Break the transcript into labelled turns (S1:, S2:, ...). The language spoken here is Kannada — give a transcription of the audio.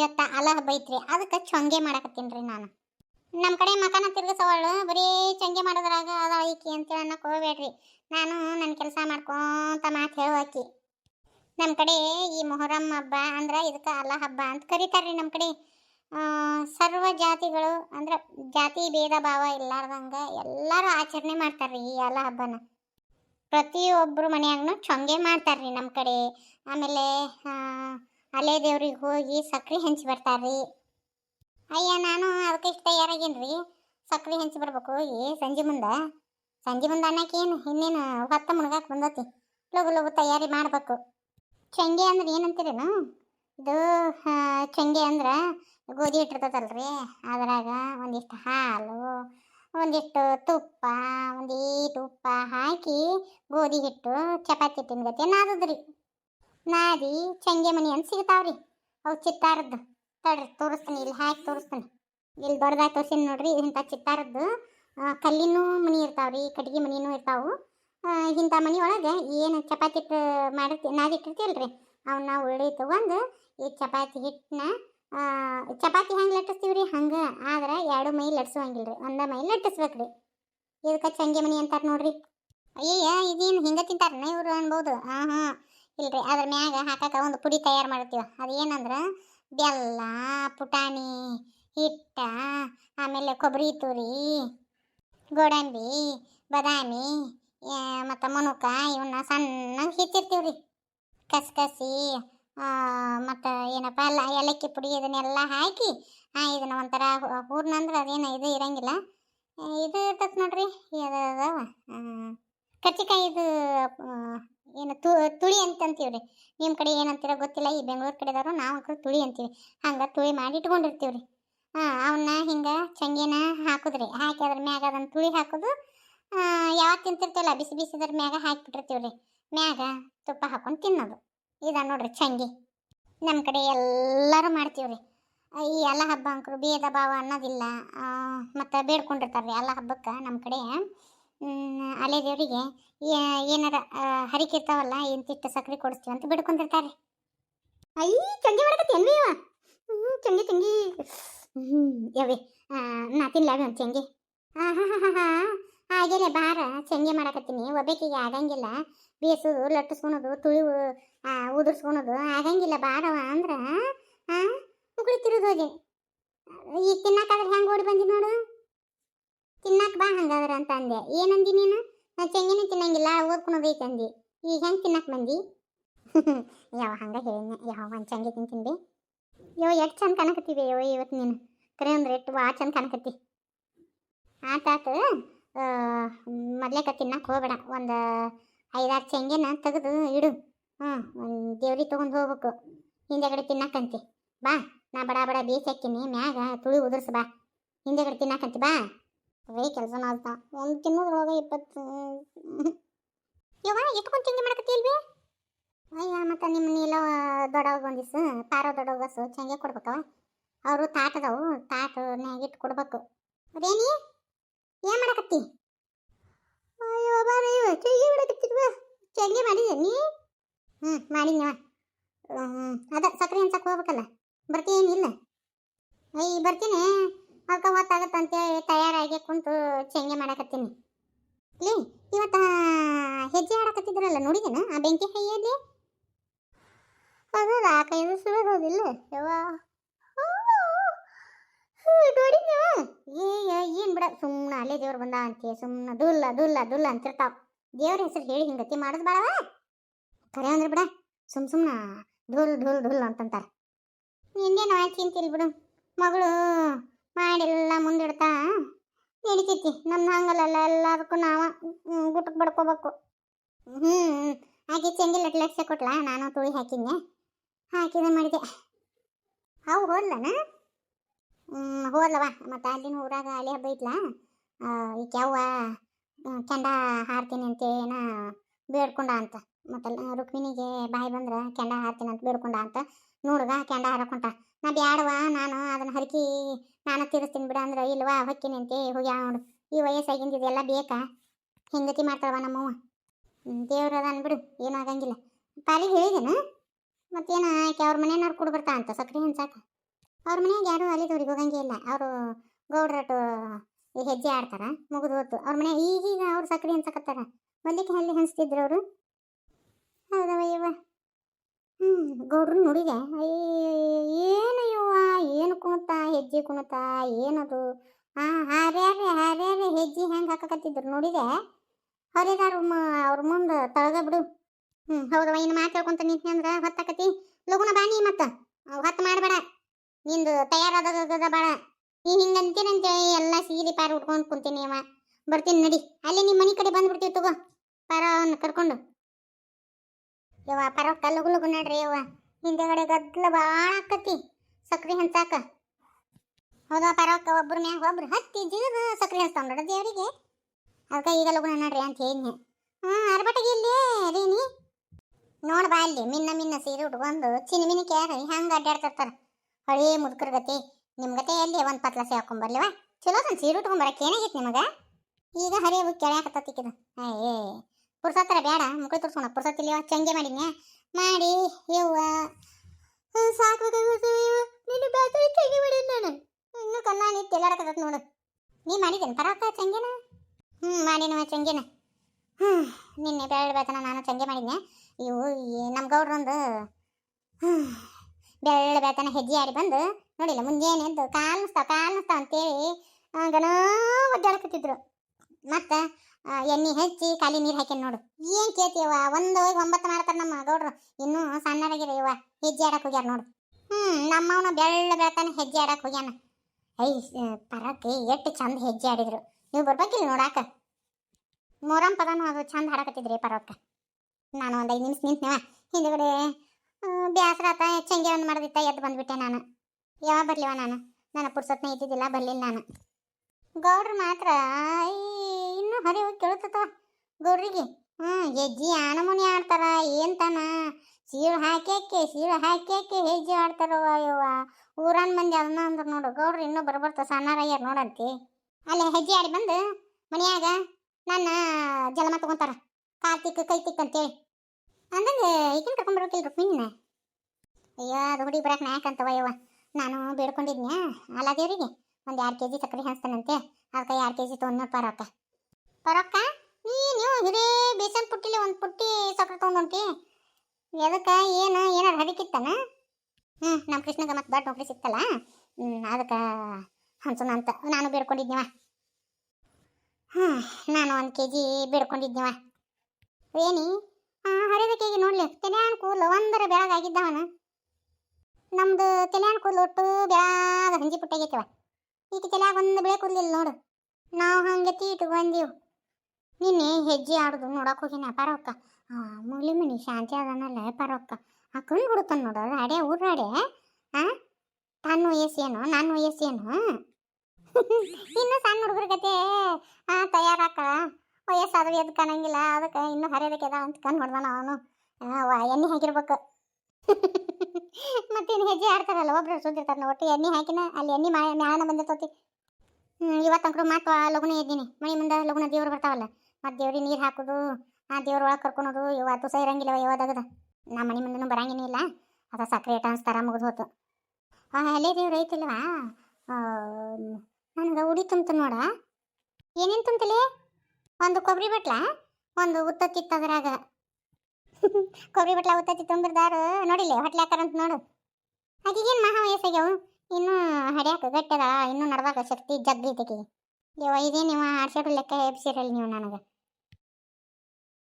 S1: ಇವತ್ತ ಅಲಹ ಬೈತ್ರಿ, ಅದಕ್ಕೆ ಚೊಂಗೆ ಮಾಡಕತ್ತೀನಿ ನಾನು. ನಮ್ಮ ಕಡೆ ಮಕಾನ ತಿರ್ಗಿಸೋವಳು, ಬರೀ ಚಂಗೆ ಮಾಡೋದ್ರಾಗ ಅದ ಐಕಿ ಅಂತೇಳಿ ಅನ್ನಕ್ಕೆ ಹೋಗ್ಬೇಡ್ರಿ. ನಾನು ನನ್ನ ಕೆಲಸ ಮಾಡ್ಕೊಂತ ಮಾತು ಹೇಳುವಾಕಿ ನಮ್ಮ ಕಡೆ ಈ ಮೊಹರಂ ಹಬ್ಬ ಅಂದ್ರೆ ಇದಕ್ಕೆ ಅಲ್ಲ ಹಬ್ಬ ಅಂತ ಕರೀತಾರ್ರಿ ನಮ್ಮ ಕಡೆ. ಸರ್ವ ಜಾತಿಗಳು ಅಂದ್ರೆ ಜಾತಿ ಭೇದ ಭಾವ ಇಲ್ಲಾರ್ದಂಗೆ ಎಲ್ಲರೂ ಆಚರಣೆ ಮಾಡ್ತಾರ್ರಿ ಈ ಅಲ್ಲ ಹಬ್ಬನ. ಪ್ರತಿಯೊಬ್ಬರು ಮನ್ಯಾಗನು ಚೊಂಗೆ ಮಾಡ್ತಾರ್ರಿ ನಮ್ಮ ಕಡೆ. ಆಮೇಲೆ ಆ, ಅಲೆ ದೇವ್ರಿಗೆ ಹೋಗಿ ಸಕ್ರೆ ಹಂಚಿ ಬರ್ತಾರ್ರಿ. ಅಯ್ಯ ನಾನು ಅದಕ್ಕೆ ಇಷ್ಟು ತಯಾರಾಗೇನ್ರಿ? ಸಕ್ರೆ ಹಂಚಿ ಬರ್ಬೇಕು ಹೋಗಿ ಸಂಜೆ ಮುಂದೆ. ಸಂಜೆ ಮುಂದೆ ಅನ್ನಕ್ಕೇನು ಇನ್ನೇನು ಹೊತ್ತ ಮುಣಗಾಕ್ ಬಂದತಿ. ಲಗು ಲಗು ತಯಾರಿ ಮಾಡಬೇಕು. ಚಂಗೆ ಅಂದ್ರೆ ಏನಂತೀರೇನು? ಇದು ಚಂಗೆ ಅಂದ್ರೆ ಗೋಧಿ ಹಿಟ್ಟಿರ್ತದಲ್ರಿ ಅದ್ರಾಗ ಒಂದಿಷ್ಟು ಹಾಲು ಒಂದಿಷ್ಟು ತುಪ್ಪ ಒಂದೀಟು ಉಪ್ಪ ಹಾಕಿ ಗೋಧಿ ಹಿಟ್ಟು ಚಪಾತಿ ಹಿಟ್ಟಿನ ಗತಿ ನಾದದ್ರಿ ನಾದಿ ಚಂಗೆ ಮನಿ ಅಂತ ಸಿಗ್ತಾವ್ರಿ. ಅವು ಚಿತ್ತಾರದ್ದು. ತಡ್ರಿ, ತೋರಿಸ್ತೀನಿ, ಇಲ್ಲಿ ಹಾಕಿ ತೋರಿಸ್ತೀನಿ. ಇಲ್ಲಿ ದೊಡ್ಡದಾಗಿ ತೋರಿಸಿನಿ ನೋಡ್ರಿ, ಇಂಥ ಚಿತ್ತಾರದ್ದು. ಕಲ್ಲಿನೂ ಮನಿ ಇರ್ತಾವ್ರಿ ಕಟ್ಗೆ ಮನಿನೂ ಇರ್ತಾವು. ಇಂಥ ಮನಿ ಒಳಗೆ ಏನು ಚಪಾತಿ ಹಿಟ್ಟು ಮಾಡಿರ್ತೀವಿ ನಾದಿ ಇಟ್ಟಿರ್ತೀವಲ್ರಿ ಅವನ್ನ ಉಳ್ಳಿ ತೊಗೊಂಡು ಈ ಚಪಾತಿ ಹಿಟ್ಟನ್ನ ಚಪಾತಿ ಹೆಂಗೆ ಲಟ್ಟಿಸ್ತೀವಿ ರೀ ಹಂಗೆ. ಆದ್ರೆ ಎರಡು ಮೈ ಲಟ್ಸುವಂಗಿಲ್ರಿ ಒಂದ ಮೈ ಲಟ್ಟಿಸ್ಬೇಕು ರೀ ಇದಕ್ಕೆ ಚಂಗೆ ಮನಿ ಅಂತಾರೆ ನೋಡ್ರಿ. ಅಯ್ಯಯ್ಯ, ಇದೇನು ಹಿಂಗೆ ತಿಂತಾರನ ಇವರು ಅನ್ಬೋದು? ಹಾಂ ಹಾಂ ಇಲ್ರಿ ಅದ್ರ ಮ್ಯಾಗ ಹಾಕಕ್ಕೆ ಒಂದು ಪುಡಿ ತಯಾರು ಮಾಡ್ತೀವಿ. ಅದು ಏನಂದ್ರೆ ಬೆಲ್ಲ, ಪುಟಾಣಿ, ಹಿಟ್ಟ, ಆಮೇಲೆ ಕೊಬ್ಬರಿ ತುರಿ, ಗೋಡಂಬಿ, ಬಾದಾಮಿ ಮತ್ತು ಮುನುಕ ಇವನ್ನ ಸಣ್ಣಗೆ ಹಿಚ್ಚಿರ್ತೀವಿ ರೀ ಕಸ್ಕಸಿ ಮತ್ತು ಏನಪ್ಪ, ಎಲ್ಲ ಏಲಕ್ಕಿ ಪುಡಿ ಇದನ್ನೆಲ್ಲ ಹಾಕಿ ಇದನ್ನ ಒಂಥರ ಹೂ- ಹೂರ್ಣ ಅಂದ್ರೆ ಅದೇನು ಇದು ಇರಂಗಿಲ್ಲ. ಇದು ಇರ್ತೈತೆ ನೋಡ್ರಿ ಅದಾವ ಕರ್ಚಿಕಾಯಿ ಇದು ಏನು ತು, ತುಳಿ ಅಂತ ಅಂತೀವಿ ರೀ ನಿಮ್ಮ ಕಡೆ ಏನಂತೀರ ಗೊತ್ತಿಲ್ಲ, ಈ ಬೆಂಗಳೂರು ಕಡೆದವರು ನಾವು ಅಂಕಲ್ ತುಳಿ ಅಂತೀವಿ. ಹಂಗೆ ತುಳಿ ಮಾಡಿ ಇಟ್ಕೊಂಡಿರ್ತೀವಿ ರೀ ಹಾಂ ಅವನ್ನ ಹಿಂಗೆ ಚಂಗಿನ ಹಾಕುದ್ರಿ. ಹಾಕಿ ಅದ್ರ ಮ್ಯಾಗ ಅದನ್ನು ತುಳಿ ಹಾಕೋದು ಯಾವತ್ತು ತಿಂತಿರ್ತೀವಲ್ಲ, ಬಿಸಿ ಬಿಸಿ ಅದ್ರ ಮ್ಯಾಗ ಹಾಕಿಬಿಟ್ಟಿರ್ತೀವಿ ರೀ ಮ್ಯಾಗ ತುಪ್ಪ ಹಾಕೊಂಡು ತಿನ್ನೋದು. ಇದ ನೋಡ್ರಿ ಚಂಗಿ. ನಮ್ಮ ಕಡೆ ಎಲ್ಲರೂ ಮಾಡ್ತೀವಿ ರೀ ಈ ಎಲ್ಲ ಹಬ್ಬ ಅಂಕರು ಭೇದ ಭಾವ ಅನ್ನೋದಿಲ್ಲ ಮತ್ತು ಬೇಡ್ಕೊಂಡಿರ್ತಾರೆ ರೀ ಎಲ್ಲ ಹಬ್ಬಕ್ಕೆ ನಮ್ಮ ಕಡೆ. ಅಲೆ ದೇವರಿಗೆ ಏನಾರ ಹರಿಕಿರ್ತಾವಲ್ಲ ಏನು ತಿಟ್ಟು ಸಕ್ರೆ ಕೊಡಿಸ್ತೀವಿ ಅಂತ ಬಿಡ್ಕೊಂಡಿರ್ತಾರೆ. ಅಯ್ಯ ಚಂಗಿ ಬರಕತ್ತೆ ಎನ್ವಿ ಇವ? ಚಂಗಿ ಚಂಗಿ ಹ್ಞೂ ನಾ ತಿನ್ಲ ಒಂದು ಚಂಗಿ ಹಾಂ ಹಾಂ ಹಾಂ ಹಾಂ. ಹಾಗೆಲ್ಲ ಬಾರ ಚಂಗಿ ಮಾಡಕತ್ತೀನಿ. ಒಬ್ಬಾಕಿಗೆ ಆಗಂಗಿಲ್ಲ. ಬೇಸೋದು ಲಟ್ಟಿಸ್ಕೊಳೋದು ತುಳಿವು ಉದುರ್ಸ್ಕೊಳೋದು ಆಗಂಗಿಲ್ಲ ಬಾರವ ಅಂದ್ರೆ ಹಾಂ ಉಗುಳಿ ತಿರುದು ಈ ಈಗ ತಿನ್ನಕ್ಕಾದ್ರೆ ಹೆಂಗೆ ಓಡಿ ಬಂದಿ ನೋಡು? ತಿನ್ನಕ್ಕೆ ಬಾ ಹಂಗಾದ್ರ ಅಂತ ಅಂದೆ. ಏನಂದಿ ನೀನು? ನಾ ಚಂಗಿನೂ ತಿನ್ನಂಗಿಲ್ಲ ಓದ್ಕೊಳೋದೈತೆ ಅಂದಿ. ಈಗ ಹೆಂಗೆ ತಿನ್ನಕ್ ಬಂದಿ? ಯಾವ ಹಂಗೆ ಹೇಳಿನ ಯಾವ ಒಂದು ಚಂಗಿ ತಿಂತೀನಿ ಯೋ, ಎಷ್ಟು ಚಂದ ಕಾಣಕತ್ತೀವಿ ಯೋ ಇವತ್ತು ನೀನು. ಕರೆ ಅಂದ್ರೆ ಎಷ್ಟು ಭಾಳ ಚಂದ ಕಾಣಕತ್ತಿ ಆತಾತ ಮೊದ್ಲೇಕ ತಿನ್ನಕ್ಕೆ ಹೋಗ್ಬೇಡ. ಒಂದು ಐದಾರು ಚೆಂಗೆನ ತೆಗೆದು ಇಡು. ಹ್ಞೂ ಒಂದು ದೇವ್ರಿಗೆ ತೊಗೊಂಡು ಹೋಗ್ಬೇಕು. ಹಿಂದೆಗಡೆ ತಿನ್ನಕ್ಕಂತಿ ಬಾ, ನಾ ಬಡ ಬಡ ಬೇಯಿಸಿ ಹಾಕಿನಿ ಮ್ಯಾಗ ತುಳಿ ಉದುರ್ಸು ಬಾ. ಹಿಂದೆಗಡೆ ತಿನ್ನಕ್ಕಂತಿ ಬಾ. ಅವೇ ಕೆಲಸ ಮಾಡ್ತಾ ಒಂದು ತಿನ್ನೋದ್ರೊಳಗೆ ಇಪ್ಪತ್ತು ಇವ ಎತ್ಕೊಂಡು ಚಂಗಿ ಮಾಡಕತ್ತಿ ಇಲ್ವೇ? ಅಯ್ಯ, ಮತ್ತು ನಿಮ್ಮ ನೀಲ ದೊಡ್ಡವಾಗ ಒಂದಿವ್ಸ ಪಾರೋ ದೊಡ್ಡವಗಸು ಚಂಗೆ ಕೊಡ್ಬೇಕವ ಅವರು ತಾಟದವು ತಾಟನ್ಯಾಗ ಇಟ್ಟು ಕೊಡ್ಬೇಕು. ಅದೇನಿ ಏನು ಮಾಡಕತ್ತಿ? ಅಯ್ಯೋ ಬಾರಿ ಚಂಗಿ ಮಾಡಕತ್ತಿಲ್ವ ಚಂಗಿ ಮಾಡಿದೆ ನೀ? ಹ್ಞೂ ಮಾಡಿದ್ನವ ಅದ ಸಕ್ಕರೆ ಹಂಚಕ್ಕೆ ಹೋಗ್ಬೇಕಲ್ಲ ಬರ್ತೀನಿಲ್ಲ ಅಯ್ಯ, ಬರ್ತೀನಿ. ಅದಕ್ಕೆ ಹೊತ್ತಾಗತ್ತಂತೇಳಿ ತಯಾರಾಗಿ ಕುಂತು ಚೇಂಜ್ ಮಾಡಕತ್ತೀನಿ. ಲೇ, ಇವತ್ತ ಹೆಜ್ಜೆ ಆಡಕತ್ತಿದ್ರಲ್ಲ, ನೋಡಿದೇನ? ಆ ಬೆಂಕಿ ಹೈಯಲ್ಲಿ? ಅದು ಕೈದು ಸುಳಿದೋದಿಲ್ಲ ಯವ್ವ. ನೋಡಿದ್ನವ ಏ ಏನು ಬಿಡ ಸುಮ್ಮನೆ ಅಲ್ಲೇ ದೇವ್ರು ಬಂದ ಅಂತೀಯ ಸುಮ್ಮನೆ ದುಲ್ಲ ದುಲ್ಲ ದುಲ್ಲ ಅಂತಿರ್ತಾವ. ದೇವ್ರ ಹೆಸರು ಹೇಳಿ ಹಿಂಗತಿ ಮಾಡೋದು ಬೇಡವ ಕರೆ ಅಂದ್ರೆ ಬಿಡ, ಸುಮ್ ಸುಮ್ಮನೆ ಧುಲ್ ಧುಲ್ ಧುಲ್ ಅಂತಂತಾರೆ. ನಿಂದೇನು ಚಿಂತಿಲ್ಲ ಬಿಡು. ಮಗಳು ಮಾಡಿಲ್ಲ ಮುಂದಿಡ್ತಾ. ನಡಿತೈತಿ ನಮ್ಮ ಹಂಗಲ್ಲ ಎಲ್ಲದಕ್ಕೂ ನಾವು ಗುಟ್ಟಕ್ಕೆ ಬಡ್ಕೋಬೇಕು. ಹ್ಞೂ ಚೆಂಗಿ ಲಟ್ ಲಟ್ಸೆ ಕೊಟ್ಲ, ನಾನು ತುಳಿ ಹಾಕಿದ್ನೆ ಹಾಕಿದ ಮಾಡಿದೆ. ಅವು ಹೋದ್ಲನ? ಹೋದ್ಲವ, ಮತ್ತು ಅಲ್ಲಿನ ಊರಾಗ ಅಲ್ಲಿ ಹಬ್ಬ ಇತ್ಲ ಈ ಕೆವ್ವ ಕೆಂಡ ಹಾರ್ತೀನಿ ಅಂತೇನ ಬೇಡ್ಕೊಂಡ ಅಂತ. ಮತ್ತು ರುಕ್ಮಿಣಿಗೆ ಬಾಯಿ ಬಂದ್ರೆ, ಕೆಂಡ ಹಾರ್ತೀನಿ ಅಂತ ಬೇಡ್ಕೊಂಡ ಅಂತ ನೋಡ್ಗ ಕೆಂಡ ಹಾರಕೊಂಟ ನಾ ಬ್ಯಾಡವಾ ನಾನು, ಅದನ್ನ ಹರಕಿ ನಾನು ತೀರಿಸ್ತೀನಿ ಬಿಡ ಅಂದ್ರೆ ಇಲ್ವಾ, ಹೊಕ್ಕಿನಿ ಅಂತ ಹೋಗಿ ನೋಡು. ಈ ವಯಸ್ಸಾಗಿಂದ ಇದೆಲ್ಲ ಬೇಕಾ? ಹೆಂಗತಿ ಮಾಡ್ತಾಳವ ನಮ್ಮವ್ವ? ದೇವ್ರ ಅದ ಅನ್ಬಿಡು ಏನೂ ಆಗಂಗಿಲ್ಲ. ಪಾಲಿ ಹೇಳಿದೇನ? ಮತ್ತೇನು ಆಕೆ ಅವ್ರ ಮನೆಯವ್ರು ಕೊಡು ಬರ್ತಾ ಅಂತ ಸಕ್ರೆ ಹಂಚಾಕ ಅವ್ರ ಮನೆಯಾಗ ಯಾರು ಅಲ್ಲಿದವ್ರಿಗೆ ಹೋಗಂಗೆ ಇಲ್ಲ. ಅವರು ಗೌಡ್ರಟ್ಟು ಈ ಹೆಜ್ಜೆ ಆಡ್ತಾರ, ಮುಗಿದು ಹೊತ್ತು ಅವ್ರ ಮನ್ಯಾಗ ಈಗೀಗ ಅವ್ರು ಸಕ್ರೆ ಹಂಚಕತ್ತಾರ ಮೊದಲಿಗೆ ಅಲ್ಲಿ ಹಂಚ್ತಿದ್ರು ಅವರು? ಹೌದವ ಇವ ಹ್ಞೂ ಗೌಡ್ರು ನೋಡಿದೆ. ಏನು ಇವ ಏನು ಕುಣುತ್ತಾ ಹೆಜ್ಜೆ ಕುಣುತ್ತಾ ಏನದು? ಆ ಹಾರ್ಯಾರೆ ಹಾರ್ಯಾರೆ ಹೆಜ್ಜೆ ಹೆಂಗೆ ಹಾಕಕತ್ತಿದ್ರು ನೋಡಿದೆ. ಹೊರಿದಾರ ಅವ್ರ ಮುಂದೆ ತಳಗ ಬಿಡು. ಹ್ಞೂ ಹೌದವ ಇನ್ನು ಮಾತು ನಿಂತ್ನಿ ಅಂದ್ರೆ ಹೊತ್ತಾಕತಿ ಲಗುನ ಬಾನಿ ಮತ್ತೆ. ಹೊತ್ತು ಮಾಡಬೇಡ. ನಿಂದು ತಯಾರಾದ ಬೇಡ ನೀ ಹಿಂಗಂತೀನಂತೇಳಿ ಎಲ್ಲ ಸೀರೆ ಪಾರ ಉಟ್ಕೊಂಡು ಕುಂತೀನಿ ಅವ ಬರ್ತೀನಿ ನಡಿ. ಅಲ್ಲಿ ನಿಮ್ಮ ಮನೆ ಕಡೆ ಬಂದ್ಬಿಡ್ತೀವಿ ತಗೋ. ಪಾರ ಅವನ್ನ ಕರ್ಕೊಂಡು. ಯವ್ವ ಪರಕ್ಕ ಲಗು ಲಗು ನಡ್ರಿ ಯವ್ವ ಹಿಂದೆಗಡೆ ಗದ್ದಲ ಭಾಳ ಆಕತಿ. ಸಕ್ರಿ ಹಂಚಾಕ. ಹೌದಾ ಪರಕ್ಕ ಒಬ್ರ ಮ್ಯಾಗ ಒಬ್ರು ಹತ್ತಿ ಜಿಗಿದು ಸಕ್ರಿ ಹಂಚ್ತಾವ್ ನೋಡ ದೇವರಿಗೆ. ಅದಕ್ಕೆ ಈಗ ಲಗುನ ನಡ್ರಿ ಅಂತ ಹೇಳಿದ್ನಿ ಹ್ಞೂ ಅರ್ಬಟಗಿ ಇಲ್ಲಿ ರೀನಿ ನೋಡ ಬಾ ಅಲ್ಲಿ, ಮಿನ್ನ ಮಿನ್ನ ಸೀರೆ ಉಟ್ಕೊಂಡು ಚಿನ್ನ ಮಿನಿ ಕ್ಯಾರ ಹೆಂಗೆ ಅಡ್ಡಾಡ್ತಿರ್ತಾರ ಹಳಿ ಮುದುಕರ ಗತಿ ನಿಮ್ಮ ಗತೆ ಎಲ್ಲಿ ಒಂದು ಪತ್ಲಸೆ ಹಾಕೊಂಬರ್ಲಿವ ಚಲೋ ಸೀರೆ ಉಟ್ಕೊಂಬರಕ್ಕೆ ಏನಾಗೈತಿ ನಿಮಗೆ? ಈಗ ಹರಿಯ ಕೆಳಯಾಕತ್ತಿಕ್ಕಿದ ಏ ಪುರ್ಸತ್ತರ ಬೇಡ ಮುಖ ತೋರ್ಸೋಣ ಪುರ್ಸತ್ತಿಲ್ಲ ಚಂಗೆ ಮಾಡಿದ್ನ್ಯಾ ಮಾಡಿ, ಯವ್ವ. ಸಾಕು ಚಂಗೆ ಮಾಡಿದ್ ನಾನು. ಇನ್ನು ಕಣ್ಣ ನೀ ತೆಲಾಡಕತ್ತ ನೋಡು. ನೀ ಮಾಡಿದ್ದೇನೆ ಪರಾಕ ಚಂಗೆನ? ಹ್ಞೂ ಮಾಡಿನವ ಚಂಗೆನ. ಹ್ಞೂ ನಿನ್ನೆ ಬೆಳ್ಳ ಬೇತನ ನಾನು ಚಂಗೆ ಮಾಡಿದ್ನೆ ಇವು ನಮ್ಮ ಗೌಡ್ರೊಂದು ಹ್ಞೂ ಬೆಳ್ಳ ಬೇತನ ಹೆಜ್ಜೆ ಆಡಿ ಬಂದು, ನೋಡಿಲ್ಲ, ಮುಂಜಾನೆ ಎದ್ದು ಕಾಲ್ನಿಸ್ತಾವ ಕಾಲ್ನಿಸ್ತಾವ ಕಾಲು ನುಸ್ತಾವ ಅಂತೇಳಿ ಗನ ಒದ್ದಾಡಕತ್ತಿದ್ರು. ಮತ್ತೆ ಎಣ್ಣೆ ಹಚ್ಚಿ ಖಾಲಿ ನೀರು ಹಾಕ್ಯಾನ ನೋಡು. ಏನು ಕೇಳ್ತೀವ ಒಂದು ಹೋಗಿ ಒಂಬತ್ತು ಮಾಡ್ತಾರೆ ನಮ್ಮ ಗೌಡ್ರು. ಇನ್ನೂ ಸಣ್ಣರಾಗಿರ ಇವ ಹೆಜ್ಜೆ ಆಡಕ್ಕೆ ಹೋಗ್ಯಾರ ನೋಡು. ಹ್ಞೂ ನಮ್ಮವನ ಬೆಳ್ಳ ಬೆಳತಾನೆ ಹೆಜ್ಜೆ ಆಡಕ್ಕೆ ಹೋಗ್ಯಾನ. ಐ ಪರಕ್ಕೆ ಎಷ್ಟು ಚಂದ ಹೆಜ್ಜೆ ಆಡಿದ್ರು. ನೀವು ಬರ್ಬೇಕಿಲ್ಲ ನೋಡಾಕ. ಮೊರಂ ಪದನು ಅದು ಚಂದ ಹಾಡಕತ್ತಿದ್ರಿ ಪರಕ್ಕ. ನಾನು ಒಂದು ಐದು ನಿಮಿಷ ನಿಂತೇವ ಹಿಂದುಗಡೆ ಬ್ಯಾಸರ ಆತ, ಚಂಗೆ ಒಂದು ಮಾಡ್ದಿತ್ತ, ಎದ್ದು ಬಂದ್ಬಿಟ್ಟೆ ನಾನು. ಯಾವಾಗ ಬರ್ಲಿವ ನಾನು? ನನ್ನ ಪುರ್ಸತ್ನ ಇದ್ದಿದ್ದಿಲ್ಲ, ಬರ್ಲಿಲ್ಲ ನಾನು. ಗೌಡ್ರು ಮಾತ್ರ ಹೆಜ್ಜಿ ಗೌಡ್ರಿಗೆ. ಹ್ಞೂ ಹೆಜ್ಜಿ ಆಣಮುನಿ ಆಡ್ತಾರ, ಏನು ಸೀಳು ಹಾಕ್ಯಾಕೆ ಸೀಳು ಹಾಕ್ಯಾಕೆ ಹೆಜ್ಜೆ ಆಡ್ತಾರವ ಯವ್ವ? ಊರನ್ ಮಂದಿ ಅದನ್ನ ಅಂದ್ರೆ ನೋಡು, ಗೌಡ್ರು ಇನ್ನೂ ಬರ್ಬರ್ತ ಸಣ್ಣರಾಗ್ಯಾರ ನೋಡಂತಿ. ಅಲ್ಲಿ ಹೆಜ್ಜೆ ಆಡಿ ಬಂದು ಮನ್ಯಾಗ ನನ್ನ ಜಲಮ ತಗೊಂತಾರ, ಕಾರ್ತಿಕ್, ಕೈತಿಕ್ ಅಂತೇಳಿ. ಅಂದಂಗ ಈಗಿನ ಕರ್ಕೊಂಡ್ಬರ್ಬೇಕಿಲ್ಲ ರುಕ್ಮಿಣಿನ ಅಯ್ಯೋ, ಅದು ಹುಡುಗಿ ಬರಕ್ ನಾಯಕಂತವ ಯವ್ವ. ನಾನು ಬೇಡ್ಕೊಂಡಿದ್ನ್ಯಾ? ಅಲ್ಲ ದೇವ್ರಿಗೆ, ಒಂದು ಎರಡು ಕೆ ಜಿ ಸಕ್ಕರೆ ಹಂಚ್ತಾನಂತೆ? ಅದಕ್ಕೆ ಎರಡು ಕೆ ಜಿ ತೊಗೊಂಡು ಪರಕ್ಕ? ಹಿರೇ ಬೇಸನ್ ಪುಟ್ಟಿಲಿ ಒಂದು ಪುಟ್ಟಿ ಸಕ್ಕರೆ ತೊಗೊಂಡೊಂಟಿ ಎದಕ್ಕೆ, ಏನು, ಏನಾರು ಹರಿಕಿತ್ತಾನ? ಹ್ಞೂ ನಮ್ಮ ಕೃಷ್ಣಗೆ ಮತ್ತೆ ದೊಡ್ಡ ನೌಕರಿ ಸಿಕ್ತಲ್ಲ? ಅದಕ್ಕೆ ಹಂಚೋಣ ಅಂತ ನಾನು ಬೇಡ್ಕೊಂಡಿದ್ನಿವ ಹ್ಞೂ ನಾನು ಒಂದು ಕೆ ಜಿ ಬೇಡ್ಕೊಂಡಿದ್ನಿವ ಏನಿ ಹರಿದಕ್ಕಿಗೆ ನೋಡ್ಲಿ ತೆನ್ಯಾನ್ ಕೂದಲು ಒಂದರ ಬೆಳಗಾಗಿದ್ದವನ ನಮ್ದು ತೆನ್ಯಾನ್ ಕೂದಲು ಒಟ್ಟು ಬೆಳಾಗ ಹಂಜಿ ಪುಟ್ಟಾಗೈತಿವ ಈಗ ತಲೆಯಾಗ ಒಂದು ಬೆಳೆ ಕೂದಲಿಲ್ಲ ನೋಡು. ನಾವು ಹಂಗೆ ತೀಟು ಬಂದೀವು. ನಿನ್ನೆ ಹೆಜ್ಜೆ ಆಡೋದು ನೋಡಕ್ಕೆ ಹೋಗಿನ ಆ, ಮುಗ್ಲಿ ಮನಿ, ಶಾಂತಿ ಅದನಲ್ಲ ಪರವಕ್ಕ ಆ ಕಣ್ಣು ಬಿಡುತ್ತಾನ ನೋಡು ಅಡೆ ಊರಾಡೆ ಆ? ತನ್ನ ವಯಸ್ಸೇನು ನನ್ನ ವಯಸ್ಸೇನು ಇನ್ನು ಸಣ್ಣ ಹುಡುಗರ ಗತೆ, ಆ ತಯಾರಾಕ ವಯಸ್ಸಾದ್ರೂ ಎದ್ದು ಕಾಣಂಗಿಲ್ಲ, ಅದಕ್ಕೆ ಇನ್ನೂ ಅದ ಅಂತ ಕಣ್ಣು ಹೊಡ್ದಾನ ಅವನು. ಎಣ್ಣೆ ಹಾಕಿರ್ಬೇಕು. ಮತ್ತೇನು ಹೆಜ್ಜೆ ಆಡ್ತಾರಲ್ಲ, ಒಬ್ರು ಸುದ್ದಿರ್ತಾರೆ ಒಟ್ಟು ಎಣ್ಣೆ ಹಾಕಿನ, ಅಲ್ಲಿ ಎಣ್ಣೆ ಮಾ ಮ್ಯಾನ ಬಂದಿರ್ತೈತಿ. ಇವತ್ತು ಇವತ್ತಂಕರು ಮಾತು ಲಗುನ ಇದ್ದೀನಿ ಮನೆ ಮುಂದೆ ಲಗುನ ದೇವ್ರು ಬರ್ತಾವಲ್ಲ. ಮತ್ತು ದೇವ್ರಿಗೆ ನೀರು ಹಾಕೋದು, ಆ ದೇವ್ರ ಒಳಗೆ ಕರ್ಕೊಳೋದು ಇವತ್ತು ಸಹ ಇರಂಗಿಲ್ಲ ಯಾವ್ದಾಗದ ನಮ್ಮ ಮನೆ ಮುಂದೆ ಬರಂಗೇನೇ ಇಲ್ಲ. ಅದ ಸಕ್ಕರೆ ಇಟ್ಟು ಅನ್ಸ್ತಾರ ಮುಗಿದು ಹೋತು. ಅಲ್ಲೇ ದೇವ್ರು ಐತಿಲ್ವಾ ನನಗೆ ಉಡಿ ತುಂಬ್ತು ನೋಡ. ಏನೇನು ತುಂಬ್ತಿಲಿ? ಒಂದು ಕೊಬ್ಬರಿ ಬಟ್ಲ? ಒಂದು ಉತ್ತತ್ತಿತ್ತು ಅದ್ರಾಗ. ಕೊಬ್ಬರಿ ಬಟ್ಲ ಉತ್ತತ್ತಿ ತುಂಬಿರ್ದಾರು. ನೋಡಿಲ್ಲ ಹಾಕಾರಂತ ನೋಡು. ಅದೀಗೇನು ಮಹಾ ವಯಸ್ಸಾಗ್ಯವು ಇನ್ನೂ ಹಡ್ಯಾಕ ಗಟ್ಟದ ಇನ್ನೂ ನಡ್ದಾಗ ಶಕ್ತಿ ಜಗ್ಗೈತಕಿ ಇದೇ ನೀವು ಆಡ್ಸೋಡು ಲೆಕ್ಕ ಎಬ್ಸಿರಲ್ಲ ನೀವು ನನಗೆ.